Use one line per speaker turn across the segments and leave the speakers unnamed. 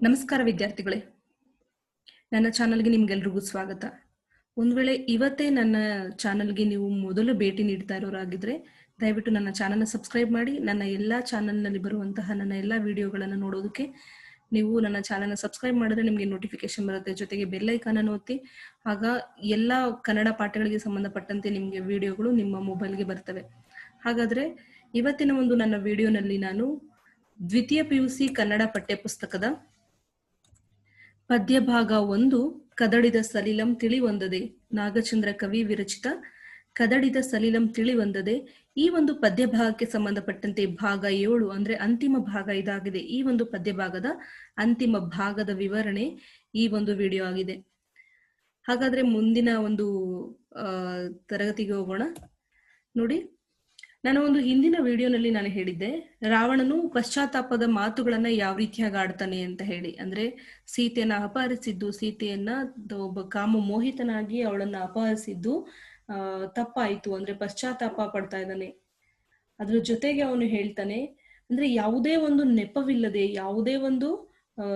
ನಮಸ್ಕಾರ ವಿದ್ಯಾರ್ಥಿಗಳೇ. ನನ್ನ ಚಾನಲ್ಗೆ ನಿಮ್ಗೆಲ್ರಿಗೂ ಸ್ವಾಗತ. ಒಂದ್ ವೇಳೆ ಇವತ್ತೇ ನನ್ನ ಚಾನಲ್ಗೆ ನೀವು ಮೊದಲು ಭೇಟಿ ನೀಡ್ತಾ ಇರೋರಾಗಿದ್ರೆ, ದಯವಿಟ್ಟು ನನ್ನ ಚಾನಲ್ನ ಸಬ್ಸ್ಕ್ರೈಬ್ ಮಾಡಿ, ನನ್ನ ಎಲ್ಲಾ ಚಾನಲ್ನಲ್ಲಿ ಬರುವಂತಹ ನನ್ನ ಎಲ್ಲಾ ವಿಡಿಯೋಗಳನ್ನು ನೋಡೋದಕ್ಕೆ ನೀವು ನನ್ನ ಚಾನಲ್ನ ಸಬ್ಸ್ಕ್ರೈಬ್ ಮಾಡಿದ್ರೆ ನಿಮಗೆ ನೋಟಿಫಿಕೇಶನ್ ಬರುತ್ತೆ. ಜೊತೆಗೆ ಬೆಲ್ ಅನ್ನು ಒತ್ತಿ, ಆಗ ಎಲ್ಲಾ ಕನ್ನಡ ಪಾಠಗಳಿಗೆ ಸಂಬಂಧಪಟ್ಟಂತೆ ನಿಮಗೆ ವಿಡಿಯೋಗಳು ನಿಮ್ಮ ಮೊಬೈಲ್ಗೆ ಬರ್ತವೆ. ಹಾಗಾದ್ರೆ ಇವತ್ತಿನ ಒಂದು ನನ್ನ ವಿಡಿಯೋನಲ್ಲಿ ನಾನು ದ್ವಿತೀಯ ಪಿ ಯು ಸಿ ಕನ್ನಡ ಪಠ್ಯಪುಸ್ತಕದ ಪದ್ಯ ಭಾಗ ಒಂದು, ಕದಡಿದ ಸಲಿಲಂ ತಿಳಿವಂದದೆ. ನಾಗಚಂದ್ರ ಕವಿ ವಿರಚಿತ, ಕದಡಿದ ಸಲಿಲಂ ತಿಳಿವಂದದೆ. ಈ ಒಂದು ಪದ್ಯಭಾಗಕ್ಕೆ ಸಂಬಂಧಪಟ್ಟಂತೆ ಭಾಗ ಏಳು ಅಂದ್ರೆ ಅಂತಿಮ ಭಾಗ ಇದಾಗಿದೆ. ಈ ಒಂದು ಪದ್ಯಭಾಗದ ಅಂತಿಮ ಭಾಗದ ವಿವರಣೆ ಈ ಒಂದು ವಿಡಿಯೋ ಆಗಿದೆ. ಹಾಗಾದ್ರೆ ಮುಂದಿನ ಒಂದು ತರಗತಿಗೆ ಹೋಗೋಣ. ನೋಡಿ. ನಾನು ಒಂದು ಹಿಂದಿನ ವಿಡಿಯೋನಲ್ಲಿ ನಾನು ಹೇಳಿದ್ದೆ, ರಾವಣನು ಪಶ್ಚಾತ್ತಾಪದ ಮಾತುಗಳನ್ನ ಯಾವ ರೀತಿಯಾಗಿ ಆಡ್ತಾನೆ ಅಂತ ಹೇಳಿ. ಅಂದ್ರೆ ಸೀತೆಯನ್ನ ಅಪಹರಿಸಿದ್ದು, ಸೀತೆಯನ್ನ ಒಬ್ಬ ಕಾಮ ಮೋಹಿತನಾಗಿ ಅವಳನ್ನ ಅಪಹರಿಸಿದ್ದು, ಆ, ತಪ್ಪಾಯ್ತು. ಅಂದ್ರೆ ಪಶ್ಚಾತ್ತಾಪ ಪಡ್ತಾ ಇದ್ದಾನೆ. ಅದ್ರ ಜೊತೆಗೆ ಅವನು ಹೇಳ್ತಾನೆ, ಅಂದ್ರೆ ಯಾವುದೇ ಒಂದು ನೆಪವಿಲ್ಲದೆ, ಯಾವುದೇ ಒಂದು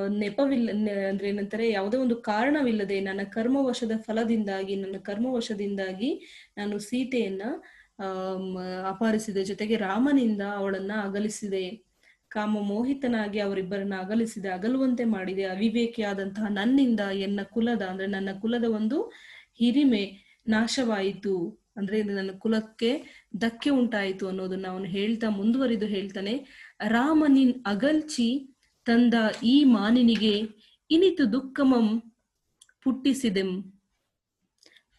ನೆಪವಿಲ್ಲ ಅಂದ್ರೆ ಏನಂತಾರೆ, ಯಾವುದೇ ಒಂದು ಕಾರಣವಿಲ್ಲದೆ ನನ್ನ ಕರ್ಮವಶದ ಫಲದಿಂದಾಗಿ, ನನ್ನ ಕರ್ಮವಶದಿಂದಾಗಿ ನಾನು ಸೀತೆಯನ್ನ ಅಪಹರಿಸಿದೆ. ಜೊತೆಗೆ ರಾಮನಿಂದ ಅವಳನ್ನ ಅಗಲಿಸಿದೆ. ಕಾಮ ಮೋಹಿತನಾಗಿ ಅವರಿಬ್ಬರನ್ನ ಅಗಲಿಸಿದೆ. ಅಗಲುವಂತೆ ಮಾಡಿದೆ. ಅವಿವೇಕಿಯಾದಂತಹ ನನ್ನಿಂದ ಎನ್ನ ಕುಲದ, ಅಂದ್ರೆ ನನ್ನ ಕುಲದ ಒಂದು ಹಿರಿಮೆ ನಾಶವಾಯಿತು. ಅಂದ್ರೆ ನನ್ನ ಕುಲಕ್ಕೆ ಧಕ್ಕೆ ಉಂಟಾಯಿತು ಅನ್ನೋದನ್ನ ಅವನು ಹೇಳ್ತಾ, ಮುಂದುವರಿದು ಹೇಳ್ತಾನೆ, ರಾಮನಿನ್ ಅಗಲ್ಚಿ ತಂದ ಈ ಮಾನಿನಿಗೆ ಇನಿತು ದುಃಖಮಂ ಪುಟ್ಟಿಸಿದೆಂ.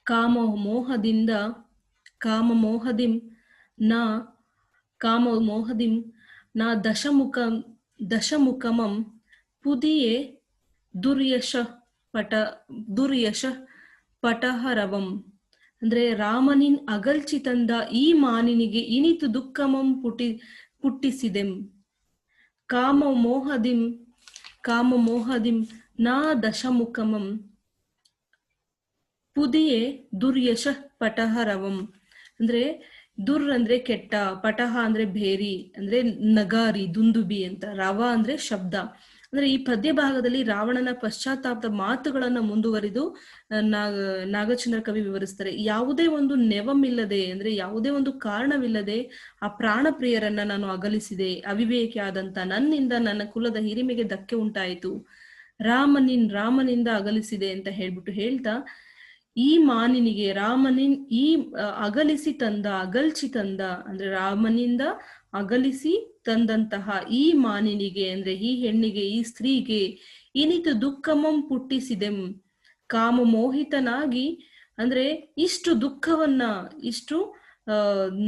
ಕಾಮ ಮೋಹದಿಂದ ಕಾಮ ಮೋಹದಿಂ ನಾ ಕಾಮ ಮೋಹದಿಂ ನಾ ದಶಮುಖ ದಶಮುಖಮಂ ಪುದಿಯೇ ದುರ್ಯಶ ಪಟ ದುರ್ಯಶ ಪಟಹರವಂ ಅಂದ್ರೆ ರಾಮನಿನ್ ಅಗಲ್ಚಿ ತಂದ ಈ ಮಾನಿನಿಗೆ ಇನಿತು ದುಃಖಮಂ ಪುಟಿ, ಪುಟ್ಟಿಸಿದೆಂ. ಕಾಮ ಮೋಹದಿಂ ಕಾಮ ಮೋಹದಿಂ ನಾ ದಶಮುಖಮಂ, ಪುದಿಯೇ ದುರ್ಯಶ ಪಟಹರವಂ. ಅಂದ್ರೆ ದುರ್ ಅಂದ್ರೆ ಕೆಟ್ಟ, ಪಟಹ ಅಂದ್ರೆ ಭೇರಿ, ಅಂದ್ರೆ ನಗಾರಿ, ದುಂದುಬಿ ಅಂತ, ರವ ಅಂದ್ರೆ ಶಬ್ದ. ಅಂದ್ರೆ ಈ ಪದ್ಯ ಭಾಗದಲ್ಲಿ ರಾವಣನ ಪಶ್ಚಾತ್ತಾಪದ ಮಾತುಗಳನ್ನ ಮುಂದುವರಿದು ನಾಗ, ನಾಗಚಂದ್ರ ಕವಿ ವಿವರಿಸ್ತಾರೆ. ಯಾವುದೇ ಒಂದು ನೆವಮಿಲ್ಲದೆ, ಅಂದ್ರೆ ಯಾವುದೇ ಒಂದು ಕಾರಣವಿಲ್ಲದೆ ಆ ಪ್ರಾಣ ಪ್ರಿಯರನ್ನ ನಾನು ಅಗಲಿಸಿದೆ ಅವಿವೇಕಿ ಆದಂತ ನನ್ನಿಂದ ನನ್ನ ಕುಲದ ಹಿರಿಮೆಗೆ ಧಕ್ಕೆ ಉಂಟಾಯಿತು. ರಾಮನಿನ್, ರಾಮನಿಂದ ಅಗಲಿಸಿದೆ ಅಂತ ಹೇಳ್ಬಿಟ್ಟು ಹೇಳ್ತಾ ಈ ಮಾನಿನಿಗೆ ರಾಮನಿನ್ ಈ ಅಗಲಿಸಿ ತಂದ, ಅಗಲ್ಚಿ ತಂದ, ಅಂದ್ರೆ ರಾಮನಿಂದ ಅಗಲಿಸಿ ತಂದಂತಹ ಈ ಮಾನಿನಿಗೆ ಅಂದ್ರೆ ಈ ಹೆಣ್ಣಿಗೆ, ಈ ಸ್ತ್ರೀಗೆ ಇನಿತು ದುಃಖಮಂ ಪುಟ್ಟಿಸಿದೆಂ. ಕಾಮ ಮೋಹಿತನಾಗಿ, ಅಂದ್ರೆ ಇಷ್ಟು ದುಃಖವನ್ನ, ಇಷ್ಟು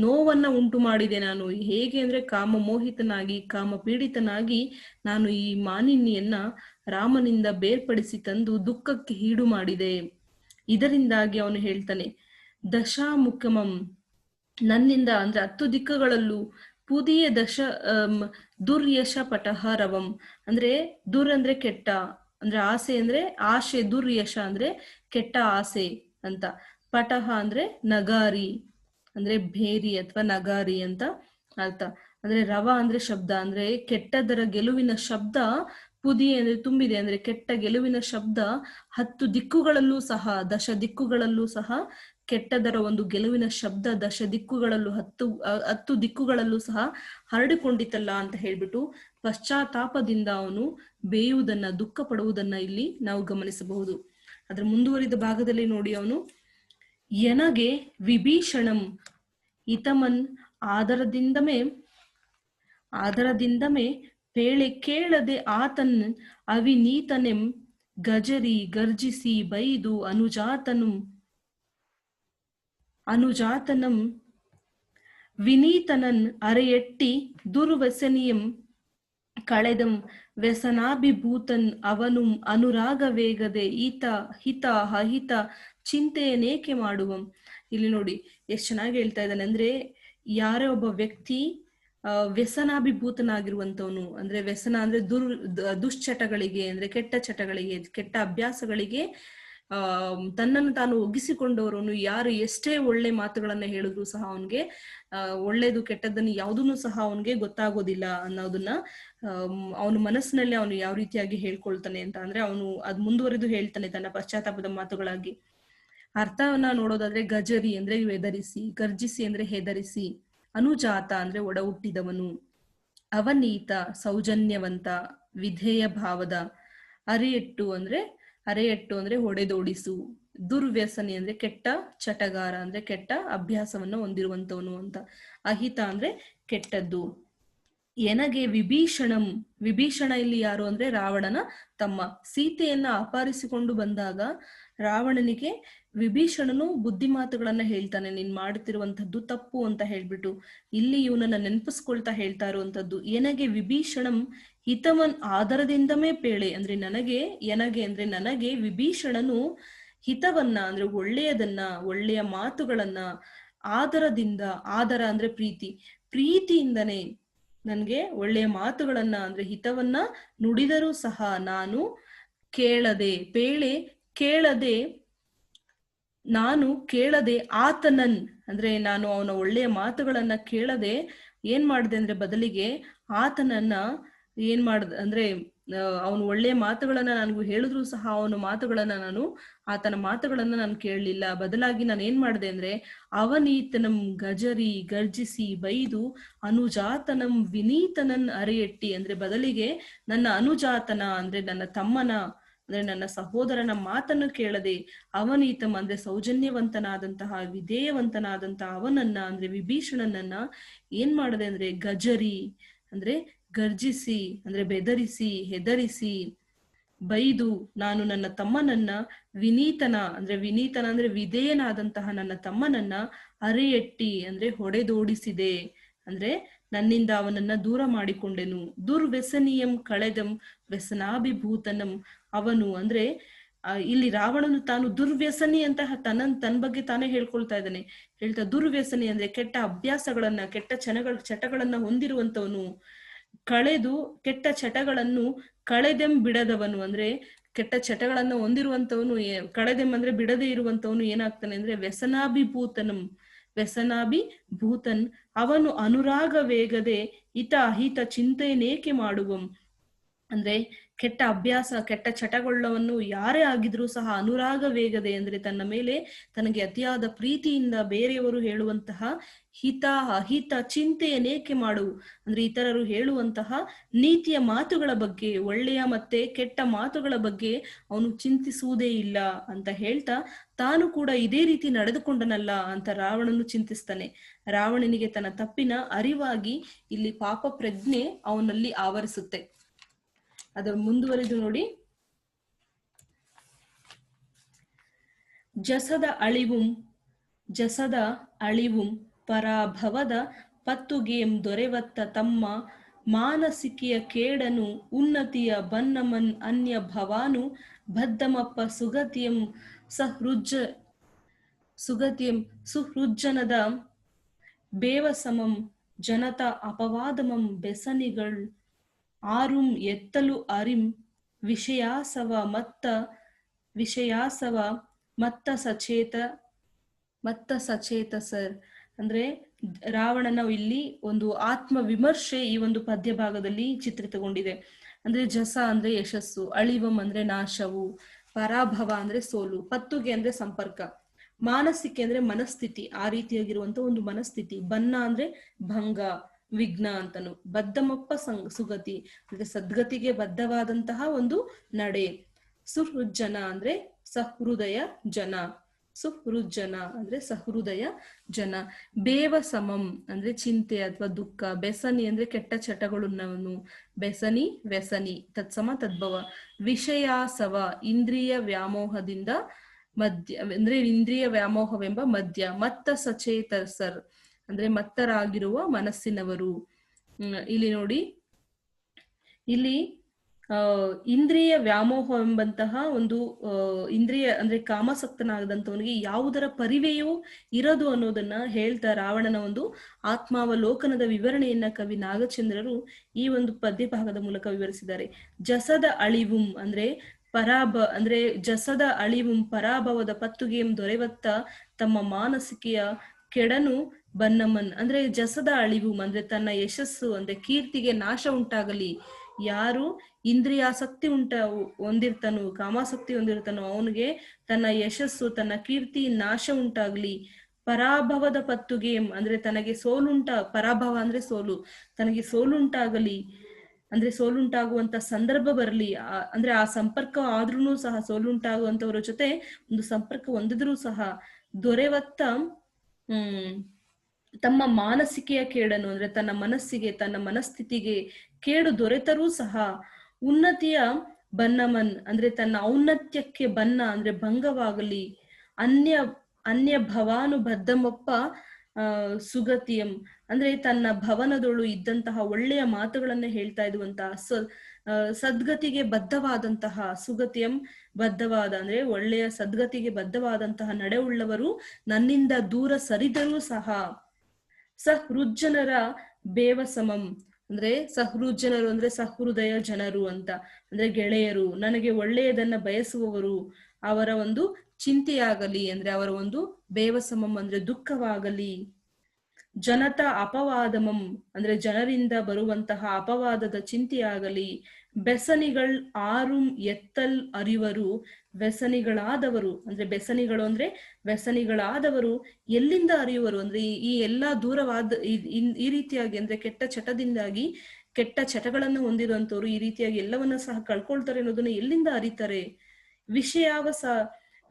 ನೋವನ್ನ ಉಂಟು ಮಾಡಿದೆ ನಾನು. ಹೇಗೆ ಅಂದ್ರೆ ಕಾಮ ಮೋಹಿತನಾಗಿ, ಕಾಮ ಪೀಡಿತನಾಗಿ ನಾನು ಈ ಮಾನಿನಿಯನ್ನ ರಾಮನಿಂದ ಬೇರ್ಪಡಿಸಿ ತಂದು ದುಃಖಕ್ಕೆ ಹೀಡು ಮಾಡಿದೆ. ಇದರಿಂದಾಗಿ ಅವನು ಹೇಳ್ತಾನೆ, ದಶಾಮುಖಮಂ ನನ್ನಿಂದ ಅಂದ್ರೆ ಹತ್ತು ದಿಕ್ಕುಗಳಲ್ಲೂ ಪುದಿಯ ದಶ ದುರ್ಯಶ ಪಟಹರವಂ ಅಂದ್ರೆ ದುರ್ ಅಂದ್ರೆ ಕೆಟ್ಟ, ಅಂದ್ರೆ ಆಸೆ ಅಂದ್ರೆ ಆಶೆ, ದುರ್ಯಶ ಅಂದ್ರೆ ಕೆಟ್ಟ ಆಸೆ ಅಂತ, ಪಟಹ ಅಂದ್ರೆ ನಗಾರಿ ಅಂದ್ರೆ ಭೇರಿ ಅಥವಾ ನಗಾರಿ ಅಂತ ಅರ್ಥ. ಅಂದ್ರೆ ರವ ಅಂದ್ರೆ ಶಬ್ದ ಅಂದ್ರೆ ಕೆಟ್ಟದರ ಗೆಲುವಿನ ಶಬ್ದ ಪುದಿ ಅಂದ್ರೆ ತುಂಬಿದೆ ಅಂದ್ರೆ ಕೆಟ್ಟ ಗೆಲುವಿನ ಶಬ್ದ ಹತ್ತು ದಿಕ್ಕುಗಳಲ್ಲೂ ಸಹ, ದಶ ದಿಕ್ಕುಗಳಲ್ಲೂ ಸಹ ಕೆಟ್ಟದರ ಒಂದು ಗೆಲುವಿನ ಶಬ್ದ ದಶ ದಿಕ್ಕುಗಳಲ್ಲೂ ಹತ್ತು ಹತ್ತು ದಿಕ್ಕುಗಳಲ್ಲೂ ಸಹ ಹರಡಿಕೊಂಡಿತಲ್ಲ ಅಂತ ಹೇಳ್ಬಿಟ್ಟು ಪಶ್ಚಾತ್ತಾಪದಿಂದ ಅವನು ಬೇಯುವುದನ್ನ, ದುಃಖ ಪಡುವುದನ್ನ ಇಲ್ಲಿ ನಾವು ಗಮನಿಸಬಹುದು. ಅದರ ಮುಂದುವರಿದ ಭಾಗದಲ್ಲಿ ನೋಡಿ ಅವನು, ಎನಗೆ ವಿಭೀಷಣಂ ಇತಮನ್ ಆದರದಿಂದಮೇ ಆದರದಿಂದಮೇ ಪೇಳೆ ಕೇಳದೆ ಆತನ್ ಅವಿನೀತನೆಂ ಗಜರಿ ಗರ್ಜಿಸಿ ಬೈದು ಅನುಜಾತನು ಅನುಜಾತನಂ ವಿನೀತನನ್ ಅರೆಯೆಟ್ಟಿ ದುರ್ವ್ಯಸನಿಯಂ ಕಳೆದಂ ವ್ಯಸನಾಭಿಭೂತನ್ ಅವನು ಅನುರಾಗ ವೇಗದೆ ಈತ ಹಿತ ಅಹಿತ ಚಿಂತೆಯನ್ನೇಕೆ ಮಾಡುವಂ? ಇಲ್ಲಿ ನೋಡಿ, ಎಷ್ಟು ಚೆನ್ನಾಗಿ ಹೇಳ್ತಾ ಇದ್ದಾನೆ. ಅಂದ್ರೆ ಯಾರೇ ಒಬ್ಬ ವ್ಯಕ್ತಿ ವ್ಯಸನಾಭಿಭೂತನಾಗಿರುವಂತವನು ಅಂದ್ರೆ ವ್ಯಸನ ಅಂದ್ರೆ ದುರ್ ದುಶ್ಚಟಗಳಿಗೆ, ಅಂದ್ರೆ ಕೆಟ್ಟ ಚಟಗಳಿಗೆ, ಕೆಟ್ಟ ಅಭ್ಯಾಸಗಳಿಗೆ, ಆ, ತನ್ನನ್ನು ತಾನು ಒಗ್ಗಿಸಿಕೊಂಡವರನು ಯಾರು ಎಷ್ಟೇ ಒಳ್ಳೆ ಮಾತುಗಳನ್ನ ಹೇಳಿದ್ರು ಸಹ ಅವನ್ಗೆ, ಆ, ಒಳ್ಳೇದು ಕೆಟ್ಟದ್ದನ್ನು ಯಾವುದನ್ನು ಸಹ ಅವನ್ಗೆ ಗೊತ್ತಾಗೋದಿಲ್ಲ ಅನ್ನೋದನ್ನ ಅವನ ಮನಸ್ಸಿನಲ್ಲಿ ಅವನು ಯಾವ ರೀತಿಯಾಗಿ ಹೇಳ್ಕೊಳ್ತಾನೆ ಅಂತ ಅಂದ್ರೆ ಅವನು ಅದ್ ಮುಂದುವರೆದು ಹೇಳ್ತಾನೆ ತನ್ನ ಪಶ್ಚಾತ್ತಾಪದ ಮಾತುಗಳಾಗಿ. ಅರ್ಥವನ್ನ ನೋಡೋದಾದ್ರೆ ಗಜರಿ ಅಂದ್ರೆ ಹೆದರಿಸಿ, ಗರ್ಜಿಸಿ ಅಂದ್ರೆ ಹೆದರಿಸಿ. ಅನುಜಾತ ಅಂದ್ರೆ ಒಡ ಹುಟ್ಟಿದವನು ಅವನೀತ ಸೌಜನ್ಯವಂತ ವಿಧೇಯ ಭಾವದ ಅರೆಯಟ್ಟು ಅಂದ್ರೆ ಅರೆಯಟ್ಟು ಅಂದ್ರೆ ಹೊಡೆದೋಡಿಸು. ದುರ್ವ್ಯಸನಿ ಅಂದ್ರೆ ಕೆಟ್ಟ ಚಟಗಾರ ಅಂದ್ರೆ ಕೆಟ್ಟ ಅಭ್ಯಾಸವನ್ನು ಹೊಂದಿರುವಂತವನು ಅಂತ. ಅಹಿತ ಅಂದ್ರೆ ಕೆಟ್ಟದ್ದು. ಎನಗೆ ವಿಭೀಷಣಂ, ವಿಭೀಷಣ ಇಲ್ಲಿ ಯಾರು ಅಂದ್ರೆ ರಾವಣನ ತಮ್ಮ. ಸೀತೆಯನ್ನ ಅಪಹರಿಸಿಕೊಂಡು ಬಂದಾಗ ರಾವಣನಿಗೆ ವಿಭೀಷಣನು ಬುದ್ಧಿ ಮಾತುಗಳನ್ನ ಹೇಳ್ತಾನೆ, ನೀನ್ ಮಾಡುತ್ತಿರುವಂತದ್ದು ತಪ್ಪು ಅಂತ ಹೇಳ್ಬಿಟ್ಟು. ಇಲ್ಲಿ ಇವನನ್ನ ನೆನಪಿಸ್ಕೊಳ್ತಾ ಹೇಳ್ತಾ ಇರುವಂತದ್ದು ಎನಗೆ ವಿಭೀಷಣಂ ಹಿತವನ್ ಆಧಾರದಿಂದಮೇ ಪೇಳೆ. ಅಂದ್ರೆ ನನಗೆ, ಎನಗೆ ಅಂದ್ರೆ ನನಗೆ ವಿಭೀಷಣನು ಹಿತವನ್ನ ಅಂದ್ರೆ ಒಳ್ಳೆಯದನ್ನ, ಒಳ್ಳೆಯ ಮಾತುಗಳನ್ನ ಆದರದಿಂದ, ಆದರ ಅಂದ್ರೆ ಪ್ರೀತಿ. ಪ್ರೀತಿಯಿಂದನೇ ನನ್ಗೆ ಒಳ್ಳೆಯ ಮಾತುಗಳನ್ನ ಅಂದ್ರೆ ಹಿತವನ್ನ ನುಡಿದರೂ ಸಹ ನಾನು ಕೇಳದೆ ಪೇಳೆ ಕೇಳದೆ, ನಾನು ಕೇಳದೆ ಆತನನ್, ಅಂದ್ರೆ ನಾನು ಅವನ ಒಳ್ಳೆಯ ಮಾತುಗಳನ್ನ ಕೇಳದೆ ಏನ್ ಮಾಡಿದೆ ಅಂದ್ರೆ ಬದಲಿಗೆ ಆತನನ್ನ ಏನ್ ಮಾಡ್ದ ಅಂದ್ರೆ ಅವನು ಒಳ್ಳೆಯ ಮಾತುಗಳನ್ನ ನನಗೂ ಹೇಳಿದ್ರು ಸಹ ಅವನ ಮಾತುಗಳನ್ನ ನಾನು, ಆತನ ಮಾತುಗಳನ್ನ ನಾನು ಕೇಳಲಿಲ್ಲ. ಬದಲಾಗಿ ನಾನು ಏನ್ ಮಾಡಿದೆ ಅಂದ್ರೆ, ಅವನೀತನಂ ಗಜರಿ ಗರ್ಜಿಸಿ ಬೈದು ಅನುಜಾತನಂ ವಿನೀತನನ್ ಅರೆಯೆಟ್ಟಿ. ಅಂದ್ರೆ ಬದಲಿಗೆ ನನ್ನ ಅನುಜಾತನ ಅಂದ್ರೆ ನನ್ನ ತಮ್ಮನ, ಅಂದ್ರೆ ನನ್ನ ಸಹೋದರನ ಮಾತನ್ನು ಕೇಳದೆ ಅವನೀತಂ ಅಂದ್ರೆ ಸೌಜನ್ಯವಂತನಾದಂತಹ, ವಿಧೇಯವಂತನಾದಂತಹ ಅವನನ್ನ, ಅಂದ್ರೆ ವಿಭೀಷಣನನ್ನ ಏನ್ ಮಾಡದೆ ಅಂದ್ರೆ ಗಜರಿ, ಅಂದ್ರೆ ಗರ್ಜಿಸಿ, ಅಂದ್ರೆ ಬೆದರಿಸಿ, ಹೆದರಿಸಿ, ಬೈದು, ನಾನು ನನ್ನ ತಮ್ಮನನ್ನ ವಿನೀತನ, ಅಂದ್ರೆ ವಿನೀತನ ಅಂದ್ರೆ ವಿಧೇಯನಾದಂತಹ ನನ್ನ ತಮ್ಮನನ್ನ ಅರೆಯಟ್ಟಿ, ಅಂದ್ರೆ ಹೊಡೆದೋಡಿಸಿದೆ. ಅಂದ್ರೆ ನನ್ನಿಂದ ಅವನನ್ನ ದೂರ ಮಾಡಿಕೊಂಡೆನು. ದುರ್ವ್ಯಸನೀಯಂ ಕಳೆದಂ ವ್ಯಸನಾಭಿಭೂತನಂ. ಅವನು ಅಂದ್ರೆ ಇಲ್ಲಿ ರಾವಣನು ತಾನು ದುರ್ವ್ಯಸನಿ ಅಂತಹ ತನ್ನ ತನ್ನ ಬಗ್ಗೆ ತಾನೇ ಹೇಳ್ಕೊಳ್ತಾ ಇದ್ದಾನೆ. ಹೇಳ್ತಾ ದುರ್ವ್ಯಸನಿ ಅಂದ್ರೆ ಕೆಟ್ಟ ಅಭ್ಯಾಸಗಳನ್ನ, ಕೆಟ್ಟ ಚನಗಳ, ಚಟಗಳನ್ನ ಹೊಂದಿರುವಂತವನು. ಕಳೆದು ಕೆಟ್ಟ ಚಟಗಳನ್ನು ಕಳೆದೆಂ ಬಿಡದವನು ಅಂದ್ರೆ ಕೆಟ್ಟ ಚಟಗಳನ್ನ ಹೊಂದಿರುವಂತವನು ಕಳೆದೆಂ ಅಂದ್ರೆ ಬಿಡದೆ ಇರುವಂತವನು ಏನಾಗ್ತಾನೆ ಅಂದ್ರೆ ವ್ಯಸನಾಭಿಭೂತನಂ. ವ್ಯಸನಾಭಿ ಭೂತನ್ ಅವನು ಅನುರಾಗ ವೇಗದೆ ಹಿತ ಅಹಿತ ಚಿಂತೆಯನ್ನೇಕೆ ಮಾಡುವಂ? ಅಂದ್ರೆ ಕೆಟ್ಟ ಅಭ್ಯಾಸ, ಕೆಟ್ಟ ಚಟಗೊಳ್ಳವನ್ನು ಯಾರೇ ಆಗಿದ್ರೂ ಸಹ ಅನುರಾಗ ವೇಗದೆ ಅಂದ್ರೆ ತನ್ನ ಮೇಲೆ ತನಗೆ ಅತಿಯಾದ ಪ್ರೀತಿಯಿಂದ ಬೇರೆಯವರು ಹೇಳುವಂತಹ ಹಿತ, ಅಹಿತ ಚಿಂತೆಯನ್ನೇಕೆ ಮಾಡು? ಅಂದ್ರೆ ಇತರರು ಹೇಳುವಂತಹ ನೀತಿಯ ಮಾತುಗಳ ಬಗ್ಗೆ, ಒಳ್ಳೆಯ ಮತ್ತೆ ಕೆಟ್ಟ ಮಾತುಗಳ ಬಗ್ಗೆ ಅವನು ಚಿಂತಿಸುವುದೇ ಇಲ್ಲ ಅಂತ ಹೇಳ್ತಾ ತಾನು ಕೂಡ ಇದೇ ರೀತಿ ನಡೆದುಕೊಂಡನಲ್ಲ ಅಂತ ರಾವಣನು ಚಿಂತಿಸ್ತಾನೆ. ರಾವಣನಿಗೆ ತನ್ನ ತಪ್ಪಿನ ಅರಿವಾಗಿ ಇಲ್ಲಿ ಪಾಪ ಪ್ರಜ್ಞೆ ಅವನಲ್ಲಿ ಆವರಿಸುತ್ತೆ. ಅದರ ಮುಂದುವರಿದು ನೋಡಿ. ಜಸದ ಅಳಿವುಂ ಜಸದ ಅಳಿವುಂ ಪರಾಭವದ ಪತ್ತುಗೇಂ ದೊರೆವತ್ತ ತಮ್ಮ ಮಾನಸಿಕೆಯ ಕೇಡನು ಉನ್ನತಿಯ ಬನ್ನಮನ್ ಅನ್ಯ ಭವಾನು ಬದ್ದಮಪ್ಪ ಸುಗತಿಯಂ ಸಹೃಜ ಸುಗತಿಯಂ ಸುಹೃಜ್ಜನದ ಬೇವಸಮಂ ಜನತಾ ಅಪವಾದಮಂ ಬೆಸನಿಗಳ್ ಆರುಂ ಎತ್ತಲು ಅರಿಂ ವಿಷಯಾಸವ ಮತ್ತ ವಿಷಯಾಸವ ಮತ್ತ ಸಚೇತ ಮತ್ತ ಸಚೇತ ಸರ್. ಅಂದ್ರೆ ರಾವಣನ ಇಲ್ಲಿ ಒಂದು ಆತ್ಮ ವಿಮರ್ಶೆ ಈ ಒಂದು ಪದ್ಯ ಭಾಗದಲ್ಲಿ ಚಿತ್ರಿತಗೊಂಡಿದೆ. ಅಂದ್ರೆ ಜಸ ಅಂದ್ರೆ ಯಶಸ್ಸು, ಅಳಿವಂ ಅಂದ್ರೆ ನಾಶವು, ಪರಾಭವ ಅಂದ್ರೆ ಸೋಲು ಪತ್ತುಗೆ ಅಂದ್ರೆ ಸಂಪರ್ಕ, ಮಾನಸಿಕೆ ಅಂದ್ರೆ ಮನಸ್ಥಿತಿ, ಆ ರೀತಿಯಾಗಿರುವಂತ ಒಂದು ಮನಸ್ಥಿತಿ, ಬನ್ನ ಅಂದ್ರೆ ಭಂಗ ವಿಘ್ನ ಅಂತನು. ಬದ್ಧಮಪ್ಪ ಸಂ ಸುಗತಿ ಅಂದ್ರೆ ಸದ್ಗತಿಗೆ ಬದ್ಧವಾದಂತಹ ಒಂದು ನಡೆ. ಸುಹೃಜ್ಜನ ಅಂದ್ರೆ ಸಹೃದಯ ಜನ. ಸುಹೃಜ್ಜನ ಅಂದ್ರೆ ಸಹೃದಯ ಜನ. ಬೇವ ಸಮಂ ಅಂದ್ರೆ ಚಿಂತೆ ಅಥವಾ ದುಃಖ. ಬೆಸನಿ ಅಂದ್ರೆ ಕೆಟ್ಟ ಚಟಗಳನ್ನು ಬೆಸನಿ, ವ್ಯಸನಿ, ತತ್ಸಮ, ತದ್ಭವ. ವಿಷಯಾಸವ, ಇಂದ್ರಿಯ ವ್ಯಾಮೋಹದಿಂದ ಮದ್ಯ ಅಂದ್ರೆ ಇಂದ್ರಿಯ ವ್ಯಾಮೋಹವೆಂಬ ಮದ್ಯ ಮತ್ತ ಸಚೇತ ಸರ್ ಅಂದ್ರೆ ಮತ್ತರಾಗಿರುವ ಮನಸ್ಸಿನವರು. ಇಲ್ಲಿ ನೋಡಿ. ಇಲ್ಲಿ ಇಂದ್ರಿಯ ವ್ಯಾಮೋಹ ಎಂಬಂತಹ ಒಂದು ಇಂದ್ರಿಯ ಅಂದ್ರೆ ಕಾಮಸಕ್ತನಾಗದಂತವನಿಗೆ ಯಾವುದರ ಪರಿವೆಯೂ ಇರದು ಅನ್ನೋದನ್ನ ಹೇಳ್ತಾ ರಾವಣನ ಒಂದು ಆತ್ಮಾವಲೋಕನದ ವಿವರಣೆಯನ್ನ ಕವಿ ನಾಗಚಂದ್ರರು ಈ ಒಂದು ಪದ್ಯಭಾಗದ ಮೂಲಕ ವಿವರಿಸಿದ್ದಾರೆ. ಜಸದ ಅಳಿವುಂ ಅಂದ್ರೆ ಪರಾಭ, ಅಂದ್ರೆ ಜಸದ ಅಳಿವುಂ ಪರಾಭವದ ಪತ್ತುಗೆಯಂ ದೊರೆವತ್ತ ತಮ್ಮ ಮಾನಸಿಕೆಯ ಕೆಡನು ಬನ್ನಮನ್ ಅಂದ್ರೆ ಜಸದ ಅಳಿವು, ಅಂದ್ರೆ ತನ್ನ ಯಶಸ್ಸು, ಅಂದ್ರೆ ಕೀರ್ತಿಗೆ ನಾಶ ಉಂಟಾಗಲಿ. ಯಾರು ಇಂದ್ರಿಯಾಸಕ್ತಿ ಉಂಟ, ಹೊಂದಿರ್ತಾನೋ, ಕಾಮಾಸಕ್ತಿ ಹೊಂದಿರ್ತಾನೋ, ಅವನಿಗೆ ತನ್ನ ಯಶಸ್ಸು, ತನ್ನ ಕೀರ್ತಿ ನಾಶ ಉಂಟಾಗ್ಲಿ. ಪರಾಭವದ ಪತ್ತುಗೆ ಅಂದ್ರೆ ತನಗೆ ಸೋಲುಂಟ, ಪರಾಭವ ಅಂದ್ರೆ ಸೋಲು. ತನಗೆ ಸೋಲುಂಟಾಗಲಿ, ಅಂದ್ರೆ ಸೋಲುಂಟಾಗುವಂತ ಸಂದರ್ಭ ಬರಲಿ. ಅಂದ್ರೆ ಆ ಸಂಪರ್ಕ ಆದ್ರೂ ಸಹ ಸೋಲುಂಟಾಗುವಂತವ್ರ ಜೊತೆ ಒಂದು ಸಂಪರ್ಕ ಹೊಂದಿದ್ರು ಸಹ ದೊರೆವತ್ತ, ಹ್ಮ್ ತಮ್ಮ ಮಾನಸಿಕೆಯ ಕೇಡನ್ನು ಅಂದ್ರೆ ತನ್ನ ಮನಸ್ಸಿಗೆ, ತನ್ನ ಮನಸ್ಥಿತಿಗೆ ಕೇಡು ದೊರೆತರೂ ಸಹ ಉನ್ನತಿಯ ಬನ್ನಮನ್ ಅಂದ್ರೆ ತನ್ನ ಔನ್ನತ್ಯಕ್ಕೆ ಬನ್ನ ಅಂದ್ರೆ ಭಂಗವಾಗಲಿ, ಅನ್ಯ ಅನ್ಯ ಭವಾನುಬದ್ಧಮೊಪ್ಪ, ಆ, ಸುಗತಿಯಂ ಅಂದ್ರೆ ತನ್ನ ಭವನದೊಳು ಇದ್ದಂತಹ ಒಳ್ಳೆಯ ಮಾತುಗಳನ್ನ ಹೇಳ್ತಾ ಇರುವಂತಹ ಸ ಸದ್ಗತಿಗೆ ಬದ್ಧವಾದಂತಹ, ಸುಗತಿಯಂ ಬದ್ಧವಾದ ಅಂದ್ರೆ ಒಳ್ಳೆಯ ಸದ್ಗತಿಗೆ ಬದ್ಧವಾದಂತಹ ನಡೆ ಉಳ್ಳವರು ನನ್ನಿಂದ ದೂರ ಸರಿದರೂ ಸಹ ಸಹೃಜ್ಜನರ ಬೇವ ಸಮಂ ಅಂದ್ರೆ ಸಹೃಜ್ಜನರು ಅಂದ್ರೆ ಸಹೃದಯ ಜನರು ಅಂತ. ಅಂದ್ರೆ ಗೆಳೆಯರು, ನನಗೆ ಒಳ್ಳೆಯದನ್ನ ಬಯಸುವವರು, ಅವರ ಒಂದು ಚಿಂತೆಯಾಗಲಿ, ಅಂದ್ರೆ ಅವರ ಒಂದು ಬೇವಸಮಂ ಅಂದ್ರೆ ದುಃಖವಾಗಲಿ. ಜನತ ಅಪವಾದಮಂ, ಅಂದ್ರೆ ಜನರಿಂದ ಬರುವಂತಹ ಅಪವಾದದ ಚಿಂತೆಯಾಗಲಿ, ಬೆಸನಿಗಳ್ ಆರುಂ ಎತ್ತಲ್ ಅರಿವರು ವ್ಯಸನಿಗಳಾದವರು, ಅಂದ್ರೆ ಬೆಸನಿಗಳು ಅಂದ್ರೆ ವ್ಯಸನಿಗಳಾದವರು ಎಲ್ಲಿಂದ ಅರಿಯುವರು? ಅಂದ್ರೆ ಈ ಎಲ್ಲಾ ದೂರವಾದ, ಈ ರೀತಿಯಾಗಿ ಅಂದ್ರೆ ಕೆಟ್ಟ ಚಟದಿಂದಾಗಿ ಕೆಟ್ಟ ಚಟಗಳನ್ನು ಹೊಂದಿರುವಂತವ್ರು ಈ ರೀತಿಯಾಗಿ ಎಲ್ಲವನ್ನ ಸಹ ಕಳ್ಕೊಳ್ತಾರೆ ಅನ್ನೋದನ್ನ ಎಲ್ಲಿಂದ ಅರಿತಾರೆ? ವಿಷಯಾವಸ,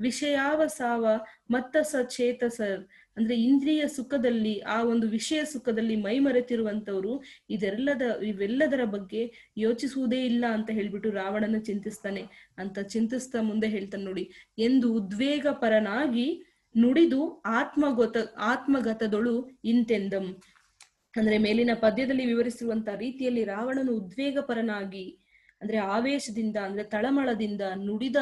ವಿಷಯಾವಸಾವ ಮತ್ತ ಸಾವ ಮತ್ತ ಸಚೇತಸರ್ ಅಂದ್ರೆ ಇಂದ್ರಿಯ ಸುಖದಲ್ಲಿ, ಆ ಒಂದು ವಿಷಯ ಸುಖದಲ್ಲಿ ಮೈ ಮರೆತಿರುವಂತವ್ರು ಇದೆಲ್ಲದ, ಇವೆಲ್ಲದರ ಬಗ್ಗೆ ಯೋಚಿಸುವುದೇ ಇಲ್ಲ ಅಂತ ಹೇಳ್ಬಿಟ್ಟು ರಾವಣನ ಚಿಂತಿಸ್ತಾನೆ. ಅಂತ ಚಿಂತಿಸ್ತಾ ಮುಂದೆ ಹೇಳ್ತಾನೆ ನೋಡಿ, ಎಂದು ಉದ್ವೇಗ ಪರನಾಗಿ ನುಡಿದು ಆತ್ಮಗೊತ, ಆತ್ಮಗತದೊಳು ಇಂತೆಂದಂ. ಅಂದ್ರೆ ಮೇಲಿನ ಪದ್ಯದಲ್ಲಿ ವಿವರಿಸಿರುವಂತ ರೀತಿಯಲ್ಲಿ ರಾವಣನು ಉದ್ವೇಗಪರನಾಗಿ, ಅಂದ್ರೆ ಆವೇಶದಿಂದ, ಅಂದ್ರೆ ತಳಮಳದಿಂದ ನುಡಿದ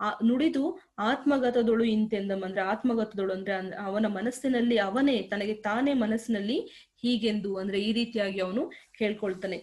ಆ, ನುಡಿದು ಆತ್ಮಗತದೊಳು ಇಂತೆಂದಂ ಅಂದ್ರೆ ಆತ್ಮಗತದೊಳು ಅಂದ್ರೆ ಅವನ ಮನಸ್ಸಿನಲ್ಲಿ ಅವನೇ ತನಗೆ ತಾನೇ ಮನಸ್ಸಿನಲ್ಲಿ ಹೀಗೆಂದು ಅಂದ್ರೆ ಈ ರೀತಿಯಾಗಿ ಅವನು ಕೇಳ್ಕೊಳ್ತಾನೆ.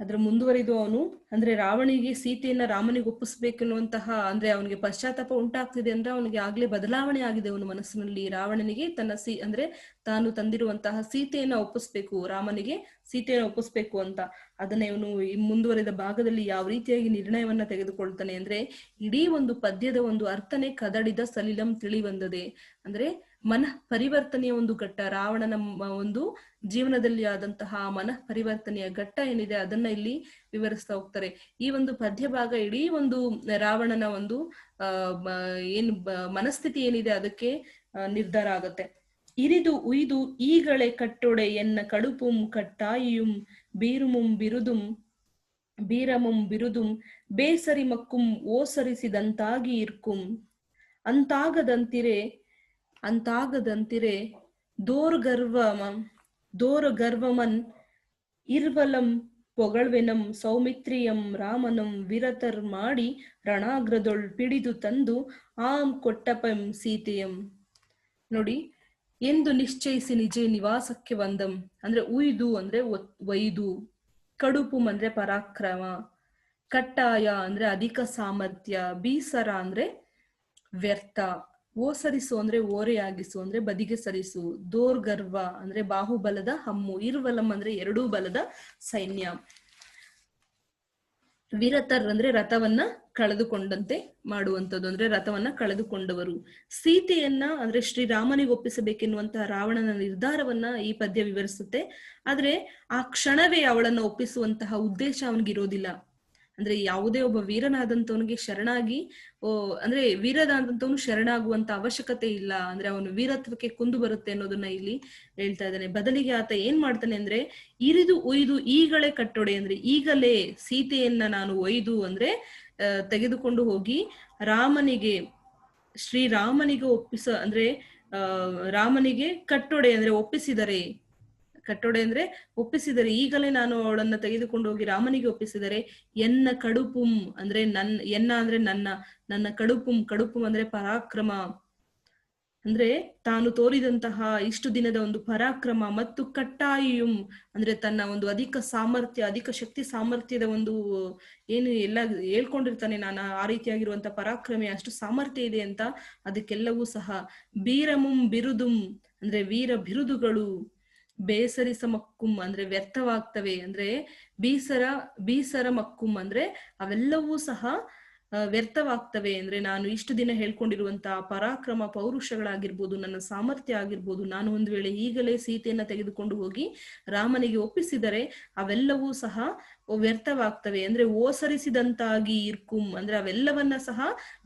ಅದ್ರ ಮುಂದುವರಿದು ಅವನು, ಅಂದ್ರೆ ರಾವಣಿಗೆ ಸೀತೆಯನ್ನ ರಾಮನಿಗೆ ಒಪ್ಪಿಸ್ಬೇಕೆನ್ನುವಂತಹ ಅಂದ್ರೆ ಅವನಿಗೆ ಪಶ್ಚಾತ್ತಾಪ ಉಂಟಾಗ್ತಿದೆ ಅಂದ್ರೆ ಅವನಿಗೆ ಆಗ್ಲೇ ಬದಲಾವಣೆ ಆಗಿದೆ ಅವನ ಮನಸ್ಸಿನಲ್ಲಿ. ರಾವಣನಿಗೆ ತನ್ನ ಸಿ, ಅಂದ್ರೆ ತಾನು ತಂದಿರುವಂತಹ ಸೀತೆಯನ್ನ ಒಪ್ಪಿಸ್ಬೇಕು, ರಾಮನಿಗೆ ಸೀತೆಯನ್ನ ಒಪ್ಪಿಸ್ಬೇಕು ಅಂತ. ಅದನ್ನ ಇವನು ಈ ಮುಂದುವರೆದ ಭಾಗದಲ್ಲಿ ಯಾವ ರೀತಿಯಾಗಿ ನಿರ್ಣಯವನ್ನ ತೆಗೆದುಕೊಳ್ತಾನೆ ಅಂದ್ರೆ, ಇಡೀ ಒಂದು ಪದ್ಯದ ಒಂದು ಅರ್ಥನೆ ಕದಡಿದ ಸಲಿಲಂ ತಿಳಿ ಬಂದದೆ. ಅಂದ್ರೆ ಮನಃ ಪರಿವರ್ತನೆಯ ಒಂದು ಘಟ್ಟ, ರಾವಣನ ಒಂದು ಜೀವನದಲ್ಲಿ ಆದಂತಹ ಮನಃ ಪರಿವರ್ತನೆಯ ಘಟ್ಟ ಏನಿದೆ, ಅದನ್ನ ಇಲ್ಲಿ ವಿವರಿಸ್ತಾ ಹೋಗ್ತಾರೆ. ಈ ಒಂದು ಪದ್ಯ ಭಾಗ ಇಡೀ ಒಂದು ರಾವಣನ ಒಂದು ಏನ್ ಏನು ಮನಸ್ಥಿತಿ ಏನಿದೆ ಅದಕ್ಕೆ ನಿರ್ಧಾರ ಆಗತ್ತೆ. ಇರಿದು ಉಯ್ದು ಈಗಳೆ ಕಟ್ಟೊಡೆ ಎನ್ನ ಕಡುಪುಂ ಕಟ್ಟಾಯಿಯುಂ, ಬೀರುಮುಂ ಬಿರುದುಂ, ಬೀರಮುಂ ಬಿರುದುಂ, ಬೇಸರಿ ಮಕ್ಕುಂ ಓಸರಿಸಿದಂತಾಗಿ ಇರ್ಕುಂ. ಅಂತಾಗದಂತಿರೆ ಅಂತಾಗದಂತಿರೆ ದೋರ್ ಗರ್ವಮ ದೋರ್ ಗರ್ವಮನ್ ಇರ್ವಲಂ ಪೊಗಳ್ವೆನಂ ಸೌಮಿತ್ರಿಯಂ ರಾಮನಂ ವಿರತರ್ ಮಾಡಿ ರಣಾಗ್ರದೊಳ್ ಪಿಡಿದು ತಂದು ಆಂ ಕೊಟ್ಟಪಂ ಸೀತೆಯಂ. ನೋಡಿ, ಎಂದು ನಿಶ್ಚಯಿಸಿ ನಿಜ ನಿವಾಸಕ್ಕೆ ಬಂದಂ. ಅಂದ್ರೆ ಉಯ್ದು ಅಂದ್ರೆ ಒಯ್ದು. ಕಡುಪು ಅಂದ್ರೆ ಪರಾಕ್ರಮ. ಕಟ್ಟಾಯ ಅಂದ್ರೆ ಅಧಿಕ ಸಾಮರ್ಥ್ಯ. ಬೀಸರ ಅಂದ್ರೆ ವ್ಯರ್ಥ. ಓಸರಿಸು ಅಂದ್ರೆ ಓರೆಯಾಗಿಸು ಅಂದ್ರೆ ಬದಿಗೆ ಸರಿಸು ದೋರ್ಗರ್ವ ಅಂದ್ರೆ ಬಾಹುಬಲದ ಹಮ್ಮು, ಇರುವಲಂ ಅಂದ್ರೆ ಎರಡೂ ಬಲದ ಸೈನ್ಯ. ವಿರತರ್ ಅಂದ್ರೆ ರಥವನ್ನ ಕಳೆದುಕೊಂಡಂತೆ ಮಾಡುವಂಥದ್ದು ಅಂದ್ರೆ ರಥವನ್ನ ಕಳೆದುಕೊಂಡವರು. ಸೀತೆಯನ್ನ ಅಂದ್ರೆ ಶ್ರೀರಾಮನಿಗೆ ಒಪ್ಪಿಸಬೇಕೆನ್ನುವಂತಹ ರಾವಣನ ನಿರ್ಧಾರವನ್ನ ಈ ಪದ್ಯ ವಿವರಿಸುತ್ತೆ. ಆದ್ರೆ ಆ ಕ್ಷಣವೇ ಅವಳನ್ನ ಒಪ್ಪಿಸುವಂತಹ ಉದ್ದೇಶ ಅವನಿಗಿರೋದಿಲ್ಲ. ಅಂದ್ರೆ ಯಾವುದೇ ಒಬ್ಬ ವೀರನಾದಂತವನಿಗೆ ಶರಣಾಗಿ, ಓ, ಅಂದ್ರೆ ವೀರನಾದಂತವನು ಶರಣಾಗುವಂತ ಅವಶ್ಯಕತೆ ಇಲ್ಲ, ಅಂದ್ರೆ ಅವನು ವೀರತ್ವಕ್ಕೆ ಕುಂದು ಬರುತ್ತೆ ಅನ್ನೋದನ್ನ ಇಲ್ಲಿ ಹೇಳ್ತಾ ಇದ್ದಾನೆ. ಬದಲಿಗೆ ಆತ ಏನ್ ಮಾಡ್ತಾನೆ ಅಂದ್ರೆ, ಇರಿದು ಒಯ್ದು ಈಗಲೇ ಕಟ್ಟೊಡೆ, ಅಂದ್ರೆ ಈಗಲೇ ಸೀತೆಯನ್ನ ನಾನು ಒಯ್ದು, ಅಂದ್ರೆ ತೆಗೆದುಕೊಂಡು ಹೋಗಿ ರಾಮನಿಗೆ ಶ್ರೀರಾಮನಿಗೆ ಒಪ್ಪಿಸ, ಅಂದ್ರೆ ರಾಮನಿಗೆ ಕಟ್ಟೊಡೆ, ಅಂದ್ರೆ ಒಪ್ಪಿಸಿದರೆ ಕಟ್ಟೊಡೆ ಅಂದ್ರೆ ಒಪ್ಪಿಸಿದರೆ, ಈಗಲೇ ನಾನು ಅವಳನ್ನ ತೆಗೆದುಕೊಂಡು ಹೋಗಿ ರಾಮನಿಗೆ ಒಪ್ಪಿಸಿದರೆ, ಎನ್ನ ಕಡುಪುಂ ಅಂದ್ರೆ ನನ್, ಎನ್ನ ಅಂದ್ರೆ ನನ್ನ ನನ್ನ ಕಡುಪುಂ ಕಡುಪುಂ ಅಂದ್ರೆ ಪರಾಕ್ರಮ. ಅಂದ್ರೆ ತಾನು ತೋರಿದಂತಹ ಇಷ್ಟು ದಿನದ ಒಂದು ಪರಾಕ್ರಮ ಮತ್ತು ಕಟ್ಟಾಯಿಯುಂ ಅಂದ್ರೆ ತನ್ನ ಒಂದು ಅಧಿಕ ಸಾಮರ್ಥ್ಯ, ಅಧಿಕ ಶಕ್ತಿ ಸಾಮರ್ಥ್ಯದ ಒಂದು ಏನು ಎಲ್ಲ ಹೇಳ್ಕೊಂಡಿರ್ತಾನೆ ನಾನು ಆ ರೀತಿಯಾಗಿರುವಂತ ಪರಾಕ್ರಮೆ, ಅಷ್ಟು ಸಾಮರ್ಥ್ಯ ಇದೆ ಅಂತ ಅದಕ್ಕೆಲ್ಲವೂ ಸಹ ಬೀರಮುಂ ಬಿರುದುಂ ಅಂದ್ರೆ ವೀರ ಬಿರುದುಗಳು. ಬೇಸರಿಸ ಮಕ್ಕುಂ ಅಂದ್ರೆ ವ್ಯರ್ಥವಾಗ್ತವೆ ಅಂದ್ರೆ ಬೀಸರ ಬೀಸರ ಮಕ್ಕುಂ ಅಂದ್ರೆ ಅವೆಲ್ಲವೂ ಸಹ ವ್ಯರ್ಥವಾಗ್ತವೆ ಅಂದ್ರೆ ನಾನು ಇಷ್ಟು ದಿನ ಹೇಳ್ಕೊಂಡಿರುವಂತಹ ಪರಾಕ್ರಮ ಪೌರುಷಗಳಾಗಿರ್ಬೋದು, ನನ್ನ ಸಾಮರ್ಥ್ಯ ಆಗಿರ್ಬೋದು, ನಾನು ಒಂದು ವೇಳೆ ಈಗಲೇ ಸೀತೆಯನ್ನ ತೆಗೆದುಕೊಂಡು ಹೋಗಿ ರಾಮನಿಗೆ ಒಪ್ಪಿಸಿದರೆ ಅವೆಲ್ಲವೂ ಸಹ ವ್ಯರ್ಥವಾಗ್ತವೆ. ಅಂದ್ರೆ ಓಸರಿಸಿದಂತಾಗಿ ಇರ್ಕುಂ ಅಂದ್ರೆ ಅವೆಲ್ಲವನ್ನ ಸಹ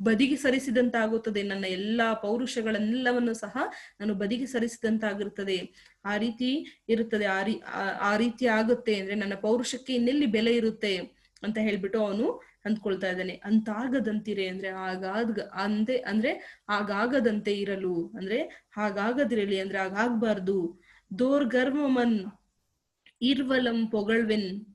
ಬದಿಗೆ ಸರಿಸಿದಂತಾಗುತ್ತದೆ. ನನ್ನ ಎಲ್ಲಾ ಪೌರುಷಗಳನ್ನೆಲ್ಲವನ್ನು ಸಹ ನಾನು ಬದಿಗೆ ಸರಿಸಿದಂತಾಗಿರುತ್ತದೆ ಆ ರೀತಿ ಇರುತ್ತದೆ, ಆ ರೀ, ಆ- ರೀತಿ ಆಗುತ್ತೆ ಅಂದ್ರೆ ನನ್ನ ಪೌರುಷಕ್ಕೆ ಇನ್ನೆಲ್ಲಿ ಬೆಲೆ ಇರುತ್ತೆ ಅಂತ ಹೇಳ್ಬಿಟ್ಟು ಅವನು ಅಂದ್ಕೊಳ್ತಾ ಇದ್ದಾನೆ. ಅಂತಾಗದಂತಿರೆ ಅಂದ್ರೆ ಆಗಾದ್ ಅಂದೆ, ಅಂದ್ರೆ ಆಗಾಗದಂತೆ ಇರಲು, ಅಂದ್ರೆ ಹಾಗಾಗದಿರಲಿ, ಅಂದ್ರೆ ಹಾಗಾಗ್ಬಾರ್ದು ದೋರ್ಗರ್ವಮನ್ ಇರ್ವಲಂ ಪೊಗಳ್ವೆನ್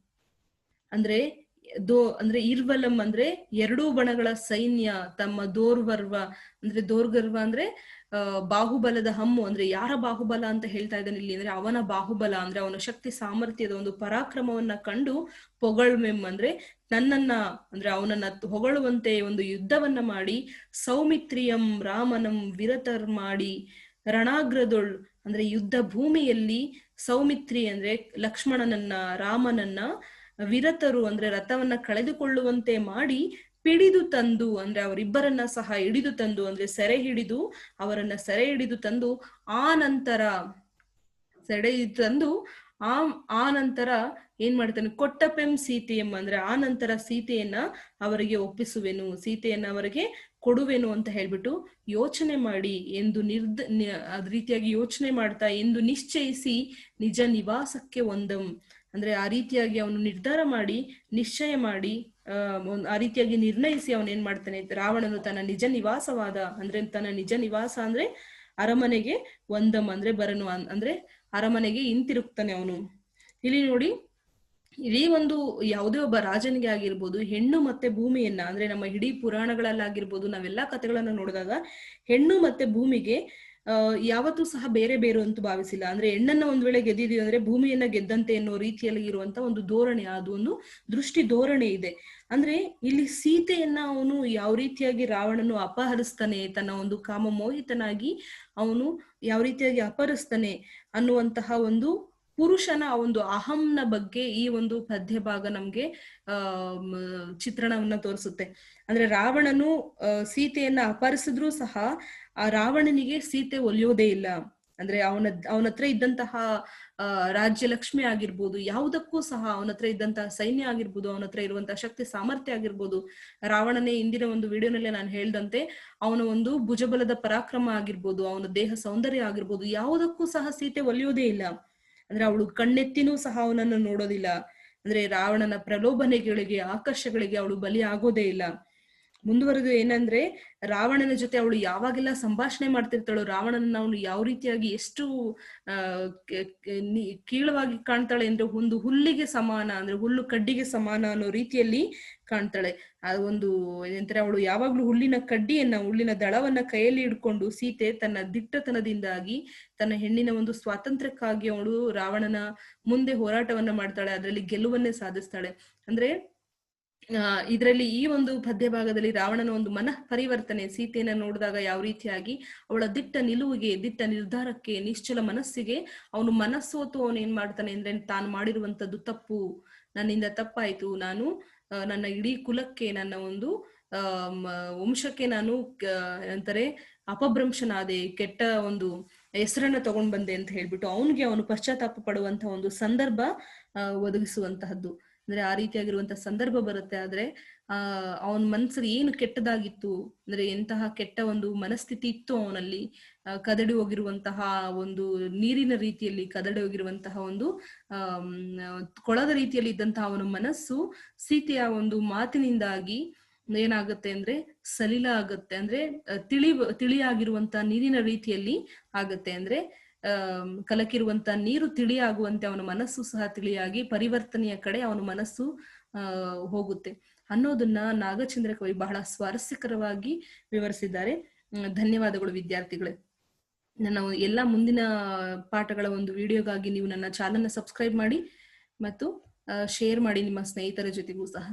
ಅಂದ್ರೆ ದೋ, ಅಂದ್ರೆ ಇರ್ವಲಂ ಅಂದ್ರೆ ಎರಡೂ ಬಣಗಳ ಸೈನ್ಯ, ತಮ್ಮ ದೋರ್ವರ್ವ, ಅಂದ್ರೆ ದೋರ್ಗರ್ವ ಅಂದ್ರೆ ಬಾಹುಬಲದ ಹಮ್ಮು ಅಂದ್ರೆ ಯಾರ ಬಾಹುಬಲ ಅಂತ ಹೇಳ್ತಾ ಇದ್ದಾನೆ ಇಲ್ಲಿ ಅಂದ್ರೆ ಅವನ ಬಾಹುಬಲ ಅಂದ್ರೆ ಅವನ ಶಕ್ತಿ ಸಾಮರ್ಥ್ಯದ ಒಂದು ಪರಾಕ್ರಮವನ್ನ ಕಂಡು ಪೊಗಳ್ಮೆಂ ಅಂದ್ರೆ ನನ್ನನ್ನ ಅಂದ್ರೆ ಅವನನ್ನ ಹೊಗಳುವಂತೆ ಒಂದು ಯುದ್ಧವನ್ನ ಮಾಡಿ ಸೌಮಿತ್ರಿಯಂ ರಾಮನಂ ವಿರತರ್ ಮಾಡಿ ರಣಾಗ್ರದೊಳ್ ಅಂದ್ರೆ ಯುದ್ಧ ಭೂಮಿಯಲ್ಲಿ ಸೌಮಿತ್ರಿ ಅಂದ್ರೆ ಲಕ್ಷ್ಮಣನನ್ನ ರಾಮನನ್ನ ವಿರತರು ಅಂದ್ರೆ ರಥವನ್ನ ಕಳೆದುಕೊಳ್ಳುವಂತೆ ಮಾಡಿ ಪಿಡಿದು ತಂದು ಅಂದ್ರೆ ಅವರಿಬ್ಬರನ್ನ ಸಹ ಹಿಡಿದು ತಂದು ಅಂದ್ರೆ ಸೆರೆ ಹಿಡಿದು ಅವರನ್ನ ಸೆರೆ ಹಿಡಿದು ತಂದು ಆ ನಂತರ ಸೆರೆ ತಂದು ಆ ಆ ನಂತರ ಏನ್ ಮಾಡ್ತಾನೆ, ಕೊಟ್ಟಪೆಂ ಸೀತೆಯಂ ಅಂದ್ರೆ ಆ ನಂತರ ಸೀತೆಯನ್ನ ಅವರಿಗೆ ಒಪ್ಪಿಸುವೆನು, ಸೀತೆಯನ್ನ ಅವರಿಗೆ ಕೊಡುವೆನು ಅಂತ ಹೇಳ್ಬಿಟ್ಟು ಯೋಚನೆ ಮಾಡಿ ಎಂದು ನಿರ್ದ ಅದ್ ರೀತಿಯಾಗಿ ಯೋಚನೆ ಮಾಡ್ತಾ ಎಂದು ನಿಶ್ಚಯಿಸಿ ನಿಜ ನಿವಾಸಕ್ಕೆ ಒಂದಂ. ಅಂದ್ರೆ ಆ ರೀತಿಯಾಗಿ ಅವನು ನಿರ್ಧಾರ ಮಾಡಿ, ನಿಶ್ಚಯ ಮಾಡಿ, ಆ ರೀತಿಯಾಗಿ ನಿರ್ಣಯಿಸಿ ಅವನು ಏನ್ ಮಾಡ್ತಾನೆ, ರಾವಣನು ತನ್ನ ನಿಜ ನಿವಾಸವಾದ ಅಂದ್ರೆ ತನ್ನ ನಿಜ ನಿವಾಸ ಅಂದ್ರೆ ಅರಮನೆಗೆ ಒಂದಂ ಅಂದ್ರೆ ಬರನು ಅಂದ್ರೆ ಅರಮನೆಗೆ ಹಿಂತಿರುಗ್ತಾನೆ ಅವನು. ಇಲ್ಲಿ ನೋಡಿ, ಇಡೀ ಒಂದು ಯಾವುದೇ ಒಬ್ಬ ರಾಜನಿಗೆ ಆಗಿರ್ಬೋದು, ಹೆಣ್ಣು ಮತ್ತೆ ಭೂಮಿಯನ್ನ, ಅಂದ್ರೆ ನಮ್ಮ ಇಡೀ ಪುರಾಣಗಳಲ್ಲಾಗಿರ್ಬೋದು, ನಾವೆಲ್ಲಾ ಕಥೆಗಳನ್ನ ನೋಡಿದಾಗ ಹೆಣ್ಣು ಮತ್ತೆ ಭೂಮಿಗೆ ಯಾವತ್ತೂ ಸಹ ಬೇರೆ ಬೇರೆ ಅಂತ ಭಾವಿಸಿಲ್ಲ. ಅಂದ್ರೆ ಹೆಣ್ಣನ್ನ ಒಂದ್ ವೇಳೆ ಗೆದ್ದಿದೀವಿ ಅಂದ್ರೆ ಭೂಮಿಯನ್ನ ಗೆದ್ದಂತೆ ಅನ್ನೋ ರೀತಿಯಲ್ಲಿ ಇರುವಂತ ಒಂದು ಧೋರಣೆ, ಅದು ಒಂದು ದೃಷ್ಟಿ ಧೋರಣೆ ಇದೆ. ಅಂದ್ರೆ ಇಲ್ಲಿ ಸೀತೆಯನ್ನ ಅವನು ಯಾವ ರೀತಿಯಾಗಿ ರಾವಣನು ಅಪಹರಿಸ್ತಾನೆ, ತನ್ನ ಒಂದು ಕಾಮ ಮೋಹಿತನಾಗಿ ಅವನು ಯಾವ ರೀತಿಯಾಗಿ ಅಪಹರಿಸ್ತಾನೆ ಅನ್ನುವಂತಹ ಒಂದು ಪುರುಷನ ಒಂದು ಅಹಂನ ಬಗ್ಗೆ ಈ ಒಂದು ಪದ್ಯ ಭಾಗ ನಮ್ಗೆ ಚಿತ್ರಣವನ್ನ ತೋರಿಸುತ್ತೆ. ಅಂದ್ರೆ ರಾವಣನು ಸೀತೆಯನ್ನ ಅಪಹರಿಸಿದ್ರು ಸಹ ಆ ರಾವಣನಿಗೆ ಸೀತೆ ಒಲಿಯೋದೇ ಇಲ್ಲ. ಅಂದ್ರೆ ಅವನ ಅವನ ಹತ್ರ ಇದ್ದಂತಹ ರಾಜ್ಯ ಲಕ್ಷ್ಮಿ ಆಗಿರ್ಬೋದು, ಯಾವುದಕ್ಕೂ ಸಹ ಅವನ ಹತ್ರ ಇದ್ದಂತಹ ಸೈನ್ಯ ಆಗಿರ್ಬೋದು, ಅವನ ಹತ್ರ ಇರುವಂತಹ ಶಕ್ತಿ ಸಾಮರ್ಥ್ಯ ಆಗಿರ್ಬೋದು, ರಾವಣನೇ ಇಂದಿನ ಒಂದು ವಿಡಿಯೋನಲ್ಲೇ ನಾನು ಹೇಳ್ದಂತೆ, ಅವನ ಒಂದು ಭುಜಬಲದ ಪರಾಕ್ರಮ ಆಗಿರ್ಬೋದು, ಅವನ ದೇಹ ಸೌಂದರ್ಯ ಆಗಿರ್ಬೋದು, ಯಾವುದಕ್ಕೂ ಸಹ ಸೀತೆ ಒಲಿಯೋದೇ ಇಲ್ಲ. ಅಂದ್ರೆ ಅವಳು ಕಣ್ಣೆತ್ತಿನೂ ಸಹ ಅವನನ್ನು ನೋಡೋದಿಲ್ಲ. ಅಂದ್ರೆ ರಾವಣನ ಪ್ರಲೋಭನೆಗಳಿಗೆ, ಆಕರ್ಷಗಳಿಗೆ ಅವಳು ಬಲಿ ಆಗೋದೇ ಇಲ್ಲ. ಮುಂದುವರೆದು ಏನಂದ್ರೆ ರಾವಣನ ಜೊತೆ ಅವಳು ಯಾವಾಗೆಲ್ಲ ಸಂಭಾಷಣೆ ಮಾಡ್ತಿರ್ತಾಳೋ ರಾವಣನ ಅವನು ಯಾವ ರೀತಿಯಾಗಿ ಎಷ್ಟು ಕೀಳವಾಗಿ ಕಾಣ್ತಾಳೆ ಅಂದ್ರೆ ಒಂದು ಹುಲ್ಲಿಗೆ ಸಮಾನ, ಅಂದ್ರೆ ಹುಲ್ಲು ಕಡ್ಡಿಗೆ ಸಮಾನ ಅನ್ನೋ ರೀತಿಯಲ್ಲಿ ಕಾಣ್ತಾಳೆ. ಆ ಒಂದು ಏನಂತಾರೆ ಅವಳು ಯಾವಾಗ್ಲೂ ಹುಲ್ಲಿನ ಕಡ್ಡಿಯನ್ನ, ಹುಲ್ಲಿನ ದಳವನ್ನ ಕೈಯಲ್ಲಿ ಇಡ್ಕೊಂಡು ಸೀತೆ ತನ್ನ ದಿಟ್ಟತನದಿಂದಾಗಿ ತನ್ನ ಹೆಣ್ಣಿನ ಒಂದು ಸ್ವಾತಂತ್ರ್ಯಕ್ಕಾಗಿ ಅವಳು ರಾವಣನ ಮುಂದೆ ಹೋರಾಟವನ್ನ ಮಾಡ್ತಾಳೆ, ಅದರಲ್ಲಿ ಗೆಲುವನ್ನೇ ಸಾಧಿಸ್ತಾಳೆ. ಅಂದ್ರೆ ಇದರಲ್ಲಿ ಈ ಒಂದು ಪದ್ಯ ಭಾಗದಲ್ಲಿ ರಾವಣನ ಒಂದು ಮನಃ ಪರಿವರ್ತನೆ ಸೀತೆಯನ್ನ ನೋಡಿದಾಗ ಯಾವ ರೀತಿಯಾಗಿ ಅವಳ ದಿಟ್ಟ ನಿಲುವಿಗೆ, ದಿಟ್ಟ ನಿರ್ಧಾರಕ್ಕೆ, ನಿಶ್ಚಲ ಮನಸ್ಸಿಗೆ ಅವನು ಮನಸ್ಸೋತು ಅವನು ಏನ್ ಮಾಡ್ತಾನೆ ಅಂದ್ರೆ ತಾನು ಮಾಡಿರುವಂತದ್ದು ತಪ್ಪು, ನನ್ನಿಂದ ತಪ್ಪಾಯ್ತು, ನಾನು ನನ್ನ ಇಡೀ ಕುಲಕ್ಕೆ, ನನ್ನ ಒಂದು ವಂಶಕ್ಕೆ ನಾನು ಅಂತಾರೆ ಅಪಭ್ರಂಶನಾದೆ, ಕೆಟ್ಟ ಒಂದು ಹೆಸರನ್ನ ತಗೊಂಡ್ ಬಂದೆ ಅಂತ ಹೇಳ್ಬಿಟ್ಟು ಅವನಿಗೆ ಅವನು ಪಶ್ಚಾತ್ತಾಪ ಪಡುವಂತ ಒಂದು ಸಂದರ್ಭ ಒದಗಿಸುವಂತಹದ್ದು. ಅಂದ್ರೆ ಆ ರೀತಿಯಾಗಿರುವಂತಹ ಸಂದರ್ಭ ಬರುತ್ತೆ. ಆದ್ರೆ, ಆ, ಅವನ ಮನ್ಸಲ್ಲಿ ಏನು ಕೆಟ್ಟದಾಗಿತ್ತು, ಅಂದ್ರೆ ಎಂತಹ ಕೆಟ್ಟ ಒಂದು ಮನಸ್ಥಿತಿ ಇತ್ತು ಅವನಲ್ಲಿ ಕದಡಿ ಹೋಗಿರುವಂತಹ ಒಂದು ನೀರಿನ ರೀತಿಯಲ್ಲಿ ಕದಡಿ ಹೋಗಿರುವಂತಹ ಒಂದು ಕೊಳದ ರೀತಿಯಲ್ಲಿ ಇದ್ದಂತಹ ಅವನ ಮನಸ್ಸು ಸೀತೆಯ ಒಂದು ಮಾತಿನಿಂದಾಗಿ ಏನಾಗುತ್ತೆ ಅಂದ್ರೆ ಸಲಿಲ ಆಗುತ್ತೆ. ಅಂದ್ರೆ ತಿಳಿ, ತಿಳಿಯಾಗಿರುವಂತಹ ನೀರಿನ ರೀತಿಯಲ್ಲಿ ಆಗತ್ತೆ. ಅಂದ್ರೆ ಕಲಕಿರುವಂತ ನೀರು ತಿಳಿಯಾಗುವಂತೆ ಅವನ ಮನಸ್ಸು ಸಹ ತಿಳಿಯಾಗಿ ಪರಿವರ್ತನೆಯ ಕಡೆ ಅವನ ಮನಸ್ಸು ಹೋಗುತ್ತೆ. ಅನ್ನೋದನ್ನ ನಾಗಚಂದ್ರ ಕವಿ ಬಹಳ ಸ್ವಾರಸ್ಯಕರವಾಗಿ ವಿವರಿಸಿದ್ದಾರೆ. ಧನ್ಯವಾದಗಳು ವಿದ್ಯಾರ್ಥಿಗಳೇ. ನನ್ನ ಎಲ್ಲಾ ಮುಂದಿನ ಪಾಠಗಳ ಒಂದು ವಿಡಿಯೋಗಾಗಿ ನೀವು ನನ್ನ ಚಾನಲ್ನ ಸಬ್ಸ್ಕ್ರೈಬ್ ಮಾಡಿ ಮತ್ತು ಶೇರ್ ಮಾಡಿ ನಿಮ್ಮ ಸ್ನೇಹಿತರ ಜೊತೆಗೂ ಸಹ.